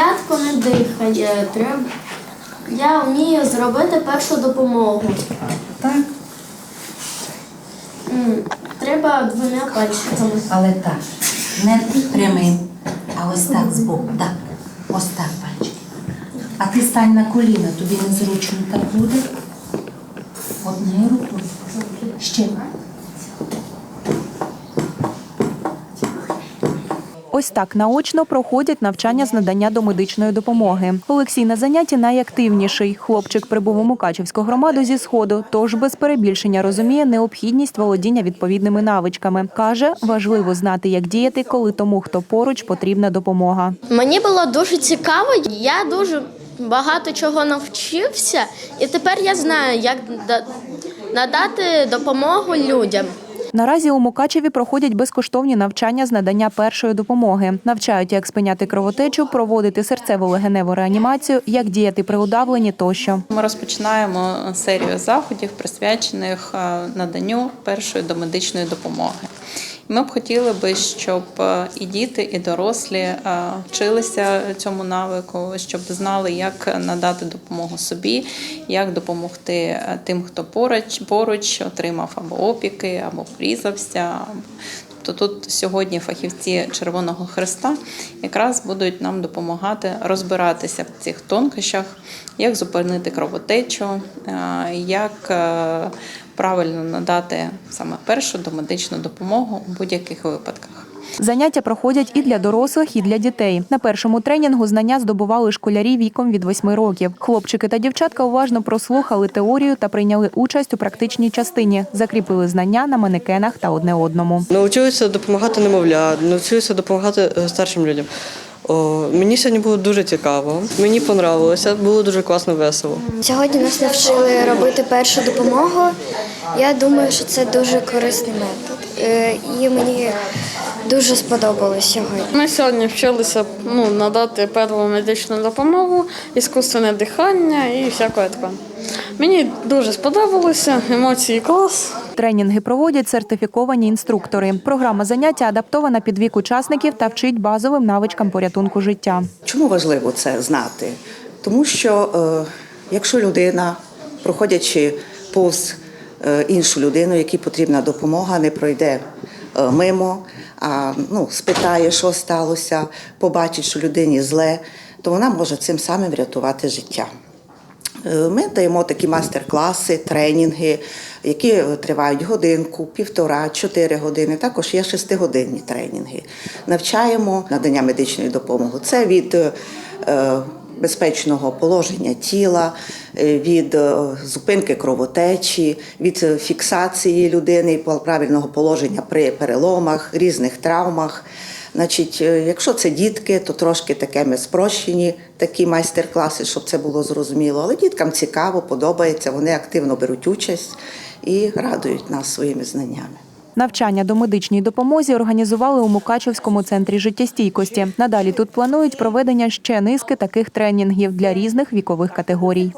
немовлятко не дихає. Треба... Я вмію зробити першу допомогу. Так, Треба двома пальчиками. але так. Не прямим, а ось так збоку. Так. Ось так пальчики. А ти стань на коліна, тобі незручно так буде. Однією рукою. Ще. Ось так наочно проходять навчання з надання домедичної допомоги. Олексій на занятті найактивніший. Хлопчик прибув у Мукачівську громаду зі сходу, тож без перебільшення розуміє необхідність володіння відповідними навичками. каже, важливо знати, як діяти, коли тому, хто поруч, потрібна допомога. Мені було дуже цікаво. Я дуже багато чого навчився, і тепер я знаю, як надати допомогу людям. Наразі у Мукачеві проходять безкоштовні навчання з надання першої допомоги. Навчають, як спиняти кровотечу, проводити серцево-легеневу реанімацію, як діяти при удавленні тощо. Ми розпочинаємо серію заходів, присвячених е, наданню першої домедичної допомоги. Ми б хотіли би, щоб е, і діти, і дорослі е, вчилися цьому навику, щоб знали, як надати допомогу собі, як допомогти е, тим, хто поруч, поруч отримав або опіки, або порізався. Тобто тут сьогодні фахівці Червоного Христа якраз будуть нам допомагати розбиратися в цих тонкощах, як зупинити кровотечу, е, як е, правильно надати саме першу домедичну допомогу у будь-яких випадках. Заняття проходять і для дорослих, і для дітей. На першому тренінгу знання здобували школярі віком від 8 років. Хлопчики та дівчатка уважно прослухали теорію та прийняли участь у практичній частині, закріпили знання на манекенах та одне одному. Навчилися допомагати немовля, навчилися допомагати е, старшим людям. О, мені сьогодні було дуже цікаво. Мені понравилося, було дуже класно, весело. Сьогодні нас навчили робити першу допомогу. Я думаю, що це дуже корисний метод. Е, І мені дуже сподобалось сьогодні. Ми сьогодні вчилися ну, надати перву медичну допомогу, іскусственне дихання і всяке таке. Мені дуже сподобалося, емоції клас. Тренінги проводять сертифіковані інструктори. Програма заняття адаптована під вік учасників та вчить базовим навичкам порятунку життя. Чому важливо це знати? Тому що е, якщо людина, проходячи повз е, іншу людину, якій потрібна допомога, не пройде мимо, а ну, спитає, що сталося, побачить, що людині зле, то вона може цим самим врятувати життя. Е, Ми даємо такі майстер-класи, тренінги, які е, тривають годинку, півтора, чотири години. Також є шестигодинні тренінги. Навчаємо надання медичної допомоги. Це від е, е, безпечного положення тіла, е, від е, зупинки кровотечі, від фіксації людини, правильного положення при переломах, різних травмах. Значить, е, якщо це дітки, то трошки таке ми спрощені такі майстер-класи, щоб це було зрозуміло. Але діткам цікаво, подобається, вони активно беруть участь і радують нас своїми знаннями. Навчання до медичній допомозі організували у Мукачевському центрі життєстійкості. Надалі тут планують проведення ще низки таких тренінгів для різних вікових категорій.